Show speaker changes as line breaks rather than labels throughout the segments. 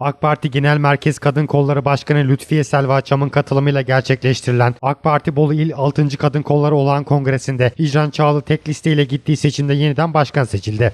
AK Parti Genel Merkez Kadın Kolları Başkanı Lütfiye Selva Çam'ın katılımıyla gerçekleştirilen AK Parti Bolu İl 6. Kadın Kolları Olağan Kongresi'nde Hicran Çağlı tek listeyle gittiği seçimde yeniden başkan seçildi.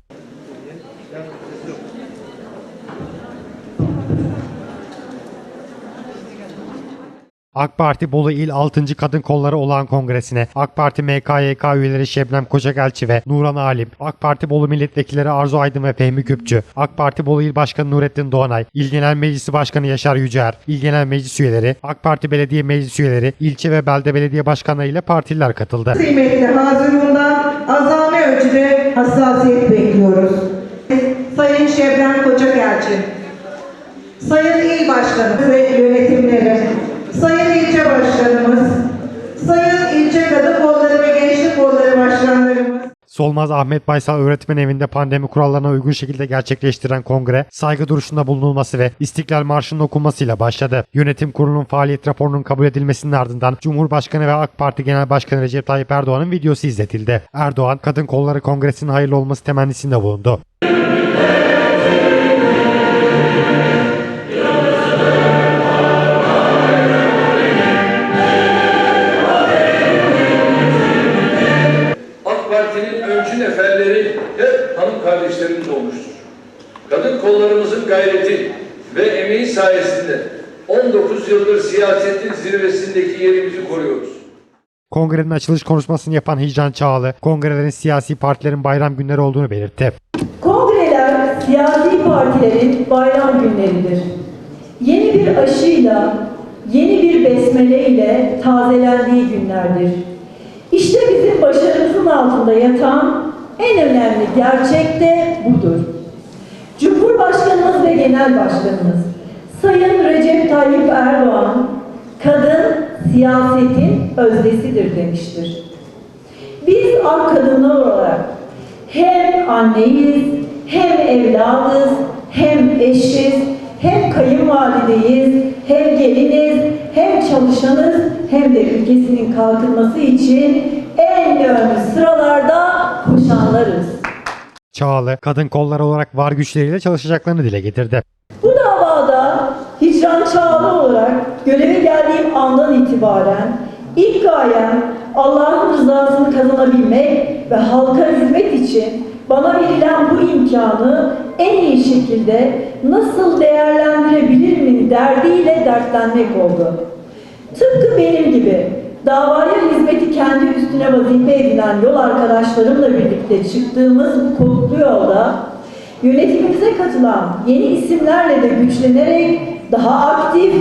AK Parti Bolu İl 6. Kadın Kolları Olağan Kongresi'ne AK Parti MKYK üyeleri Şebnem Kocagelçi ve Nuran Alim, AK Parti Bolu Milletvekilleri Arzu Aydın ve Fehmi Küpçü, AK Parti Bolu İl Başkanı Nurettin Doğanay, İl Genel Meclisi Başkanı Yaşar Yücer, İl Genel Meclis üyeleri, AK Parti Belediye Meclis üyeleri, ilçe ve belde belediye başkanları ile partililer katıldı.
Kıymetli hazırlığından azami ölçüde hassasiyet bekliyoruz. Sayın Şebnem Kocagelçi, Sayın İl Başkanı ve yönetimleri, Sayın İlçe Başkanımız, Sayın İlçe Kadın Kolları ve Gençlik Kolları Başkanlarımız,
Solmaz Ahmet Baysal Öğretmen Evi'nde pandemi kurallarına uygun şekilde gerçekleştiren kongre, saygı duruşunda bulunulması ve İstiklal Marşı'nın okunmasıyla başladı. Yönetim kurulunun faaliyet raporunun kabul edilmesinin ardından Cumhurbaşkanı ve AK Parti Genel Başkanı Recep Tayyip Erdoğan'ın videosu izletildi. Erdoğan, Kadın Kolları Kongresi'nin hayırlı olması temennisinde bulundu.
Parti'nin öncü neferleri hep hanım kardeşlerimiz olmuştur. Kadın kollarımızın gayreti ve emeği sayesinde 19 yıldır siyasetin zirvesindeki yerimizi koruyoruz.
Kongrenin açılış konuşmasını yapan Hicran Çağlı, kongrelerin siyasi partilerin bayram günleri olduğunu belirtti.
Kongreler siyasi partilerin bayram günleridir. Yeni bir aşıyla, yeni bir besmele ile tazelendiği günlerdir. Bizim başarımızın altında yatan en önemli gerçek de budur. Cumhurbaşkanımız ve Genel Başkanımız Sayın Recep Tayyip Erdoğan, kadın siyasetin özdesidir demiştir. Biz ak kadınlar olarak hem anneyiz, hem evladız, hem eşiz, hem kayınvalideyiz, hem geliniz, hem çalışanız, hem de ülkesinin kalkınması için en önemli sıralarda koşanlarız.
Çağlı, kadın kolları olarak var güçleriyle çalışacaklarını dile getirdi.
Bu davada Hicran Çağlı olarak göreve geldiğim andan itibaren ilk gayem Allah'ın rızasını kazanabilmek ve halka hizmet için bana verilen bu imkanı en iyi şekilde nasıl değerlendirebilir miyim derdiyle dertlenmek oldu. Tıpkı benim gibi davaya hizmeti kendi üstüne vazife edinen yol arkadaşlarımla birlikte çıktığımız bu kodlu yolda yönetimimize katılan yeni isimlerle de güçlenerek daha aktif,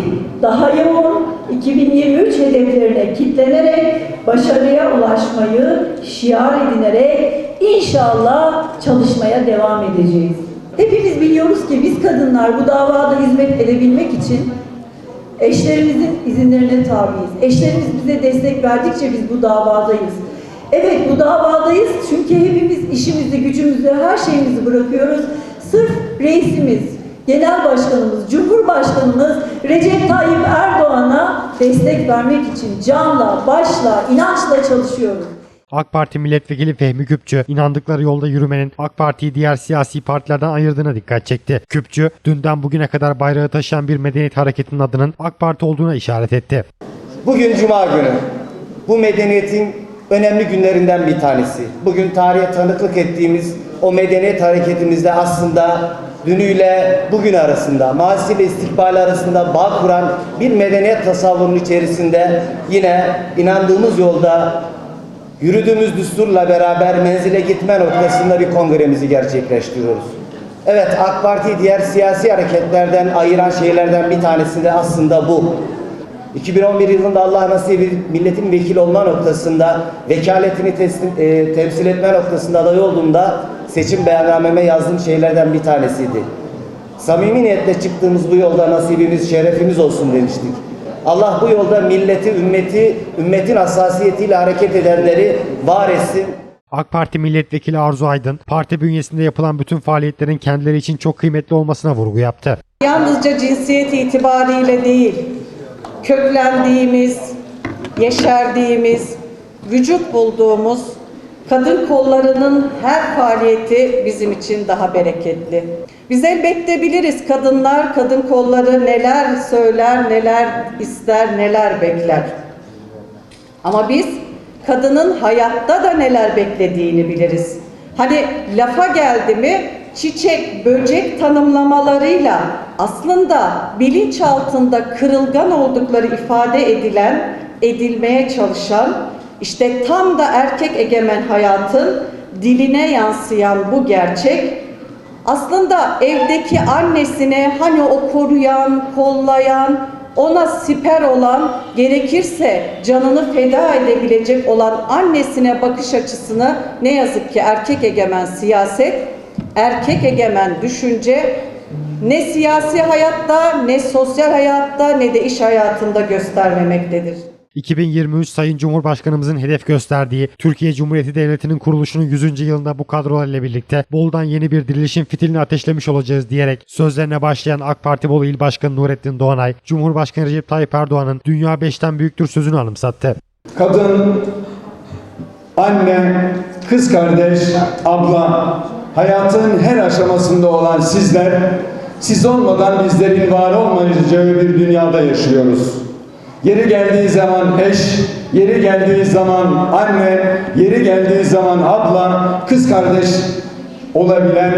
daha yoğun 2023 hedeflerine kitlenerek başarıya ulaşmayı şiar edinerek inşallah çalışmaya devam edeceğiz. Hepimiz biliyoruz ki biz kadınlar bu davada hizmet edebilmek için Eşlerimizin izinlerine tabiiz. Eşlerimiz bize destek verdikçe biz bu davadayız. Evet bu davadayız çünkü hepimiz işimizi, gücümüzü, her şeyimizi bırakıyoruz. Sırf reisimiz, genel başkanımız, cumhurbaşkanımız Recep Tayyip Erdoğan'a destek vermek için canla, başla, inançla çalışıyoruz.
AK Parti milletvekili Fehmi Küpçü, inandıkları yolda yürümenin AK Parti'yi diğer siyasi partilerden ayırdığına dikkat çekti. Küpçü, dünden bugüne kadar bayrağı taşıyan bir medeniyet hareketinin adının AK Parti olduğuna işaret etti.
Bugün Cuma günü. Bu medeniyetin önemli günlerinden bir tanesi. Bugün tarihe tanıklık ettiğimiz o medeniyet hareketimizde aslında dünüyle bugün arasında, mazi ile istikbal arasında bağ kuran bir medeniyet tasavvurunun içerisinde yine inandığımız yolda yürüdüğümüz düsturla beraber menzile gitme noktasında bir kongremizi gerçekleştiriyoruz. Evet AK Parti'yi diğer siyasi hareketlerden ayıran şeylerden bir tanesi de aslında bu. 2011 yılında Allah nasip edip milletin vekili olma noktasında vekaletini teslim, e, temsil etme noktasında aday olduğumda seçim beyannameme yazdığım şeylerden bir tanesiydi. Samimi niyetle çıktığımız bu yolda nasibimiz, şerefimiz olsun demiştik. Allah bu yolda milleti, ümmeti, ümmetin hassasiyetiyle hareket edenleri var etsin.
AK Parti milletvekili Arzu Aydın, parti bünyesinde yapılan bütün faaliyetlerin kendileri için çok kıymetli olmasına vurgu yaptı.
Yalnızca cinsiyet itibariyle değil, köklendiğimiz, yeşerdiğimiz, vücut bulduğumuz kadın kollarının her faaliyeti bizim için daha bereketli. Biz elbette biliriz kadınlar, kadın kolları neler söyler, neler ister, neler bekler. Ama biz kadının hayatta da neler beklediğini biliriz. Hani lafa geldi mi çiçek, böcek tanımlamalarıyla aslında bilinç altında kırılgan oldukları ifade edilen, edilmeye çalışan işte tam da erkek egemen hayatın diline yansıyan bu gerçek aslında evdeki annesine hani o koruyan, kollayan, ona siper olan, gerekirse canını feda edebilecek olan annesine bakış açısını ne yazık ki erkek egemen siyaset, erkek egemen düşünce ne siyasi hayatta, ne sosyal hayatta, ne de iş hayatında göstermemektedir.
2023 Sayın Cumhurbaşkanımızın hedef gösterdiği Türkiye Cumhuriyeti Devleti'nin kuruluşunun 100. yılında bu kadrolarla birlikte Bolu'dan yeni bir dirilişin fitilini ateşlemiş olacağız diyerek sözlerine başlayan AK Parti Bolu İl Başkanı Nurettin Doğanay, Cumhurbaşkanı Recep Tayyip Erdoğan'ın dünya beşten büyüktür sözünü anımsattı.
kadın, anne, kız kardeş, abla, hayatın her aşamasında olan sizler, siz olmadan bizlerin var olmayacağı bir dünyada yaşıyoruz. Yeri geldiği zaman eş, yeri geldiği zaman anne, yeri geldiği zaman abla, kız kardeş olabilen,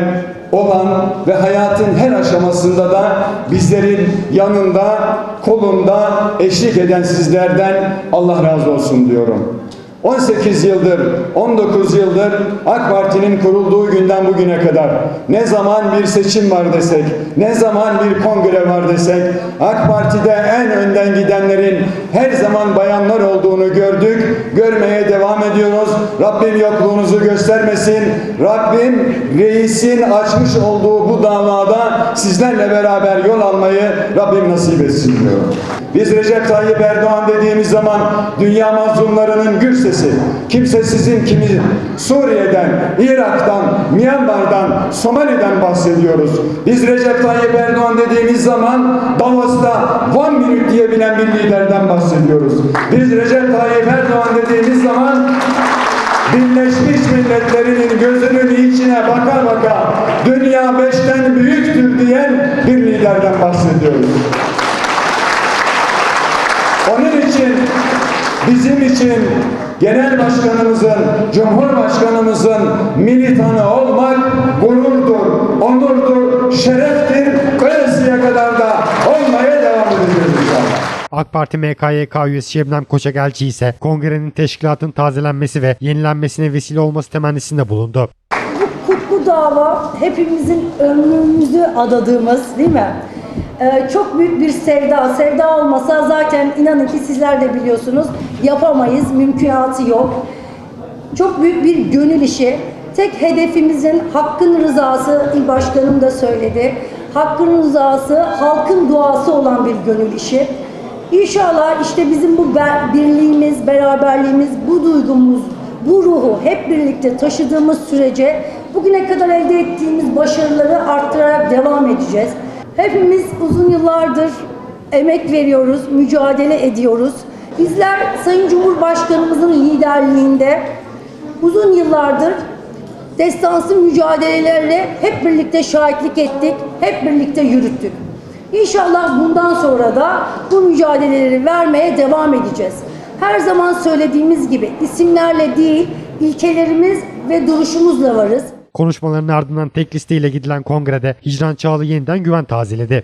olan ve hayatın her aşamasında da bizlerin yanında, kolunda eşlik eden sizlerden Allah razı olsun diyorum. 18 yıldır, 19 yıldır AK Parti'nin kurulduğu günden bugüne kadar ne zaman bir seçim var desek, ne zaman bir kongre var desek, AK Parti'de en önden gidenlerin her zaman bayanlar olduğunu gördük, görmeye devam ediyoruz. Rabbim yokluğunuzu göstermesin. Rabbim reisin açmış olduğu bu davada sizlerle beraber yol almayı Rabbim nasip etsin diyorum. Biz Recep Tayyip Erdoğan dediğimiz zaman dünya mazlumlarının gür sesi, kimsesizin kimi Suriye'den, Irak'tan, Myanmar'dan, Somali'den bahsediyoruz. Biz Recep Tayyip Erdoğan dediğimiz zaman Davos'ta one minute diyebilen bir liderden bahsediyoruz. Biz Recep Tayyip Erdoğan dediğimiz zaman Birleşmiş Milletler'in gözünün içine baka baka dünya beşten büyüktür diyen bir liderden bahsediyoruz. Onun için bizim için genel başkanımızın, cumhurbaşkanımızın militanı olmak gururdur, onurdur, şereftir. Ölesiye kadar da olmaya devam edeceğiz inşallah.
AK Parti MKYK üyesi Şebnem Koçakelçi ise kongrenin teşkilatın tazelenmesi ve yenilenmesine vesile olması temennisinde bulundu.
Bu kutlu dava hepimizin ömrümüzü adadığımız değil mi? Ee, çok büyük bir sevda. Sevda olmasa zaten inanın ki sizler de biliyorsunuz yapamayız. Mümkünatı yok. Çok büyük bir gönül işi. Tek hedefimizin hakkın rızası, il başkanım da söyledi. Hakkın rızası, halkın duası olan bir gönül işi. İnşallah işte bizim bu birliğimiz, beraberliğimiz, bu duygumuz, bu ruhu hep birlikte taşıdığımız sürece bugüne kadar elde ettiğimiz başarıları arttırarak devam edeceğiz. Hepimiz uzun yıllardır emek veriyoruz, mücadele ediyoruz. Bizler Sayın Cumhurbaşkanımızın liderliğinde uzun yıllardır destansı mücadelelerle hep birlikte şahitlik ettik, hep birlikte yürüttük. İnşallah bundan sonra da bu mücadeleleri vermeye devam edeceğiz. Her zaman söylediğimiz gibi isimlerle değil, ilkelerimiz ve duruşumuzla varız.
Konuşmaların ardından tek listeyle gidilen kongrede Hicran Çağlı yeniden güven tazeledi.